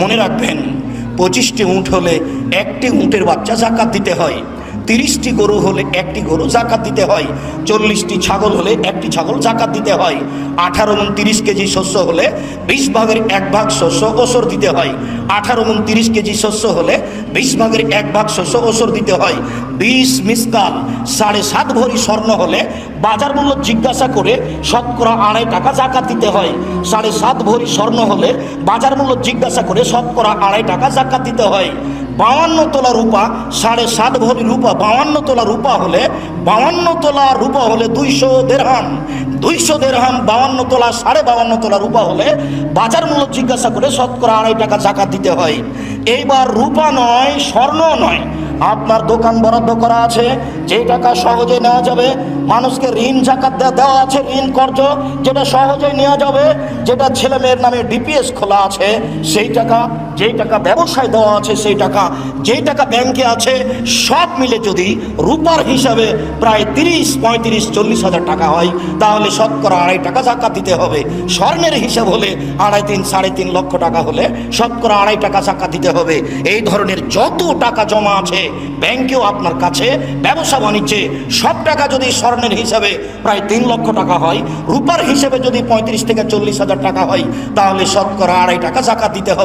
মনে রাখবেন পঁচিশটি উঁট হলে একটি উঁটের বাচ্চা জাকাত দিতে হয়। তিরিশটি গরু হলে একটি গরু জাকাত দিতে হয়, চল্লিশটি ছাগল হলে একটি ছাগল জাকাত দিতে হয়, আঠারো মন তিরিশ কেজি শস্য হলে বিশ ভাগের এক ভাগ শস্য ওসর দিতে হয়, আঠারো মন তিরিশ কেজি শস্য হলে বিশ ভাগের এক ভাগ শস্য ওসর দিতে হয়, বিশ মিসকাল সাড়ে সাত ভরি স্বর্ণ হলে বাজার মূল্য জিজ্ঞাসা করে শতকরা আড়াই টাকা জাকাত দিতে হয়, সাড়ে সাত ভরি স্বর্ণ হলে বাজার মূল্য জিজ্ঞাসা করে শতকরা আড়াই টাকা জাকাত দিতে হয় বাউান্ন তোলা রূপা, সাড়ে সাত ভরি রূপা, বাউান্ন তোলা রূপা হলে, বাউান্ন তোলা রূপা হলে দুইশো দেড়হাম দুইশো দেড়হাম, বাউান্ন তোলা, সাড়ে বাউান্ন তোলা রূপা হলে বাজার মূল্য জিজ্ঞাসা করে শতকরা আড়াই টাকা জাকাত দিতে হয়। এইবার রূপা নয়, স্বর্ণ নয় আপনার দোকান বরাদ্দ করা আছে, যে টাকা সহজে নেওয়া যাবে, মানুষকে ঋণ জাকাত দেওয়া আছে, ঋণ কর্জ, যেটা সহজে নেওয়া যাবে, যেটা ছেলে মেয়ের নামে ডিপিএস খোলা আছে, সেই টাকা, যেই টাকা ব্যবসায় দেওয়া আছে, সেই টাকা, যেই টাকা ব্যাংকে আছে, সব মিলে যদি রূপার হিসাবে প্রায় তিরিশ, পঁয়ত্রিশ, চল্লিশ হাজার টাকা হয়, তাহলে শতকরা আড়াই টাকা জাকাত দিতে হবে। স্বর্ণের হিসাব হলে আড়াই তিন, সাড়ে তিন লক্ষ টাকা হলে শতকরা আড়াই টাকা জাকাত দিতে হবে। এই ধরনের যত টাকা জমা আছে ব্যাংকেও আপনার কাছে ব্যবসা বাণিজ্যে সব টাকা যদি স্বর্ণের হিসাবে প্রায় তিন লক্ষ টাকা হয়, রূপার হিসেবে যদি পঁয়ত্রিশ থেকে চল্লিশ হাজার টাকা হয়, তাহলে শতকরা আড়াই টাকা জাকাত দিতে হবে।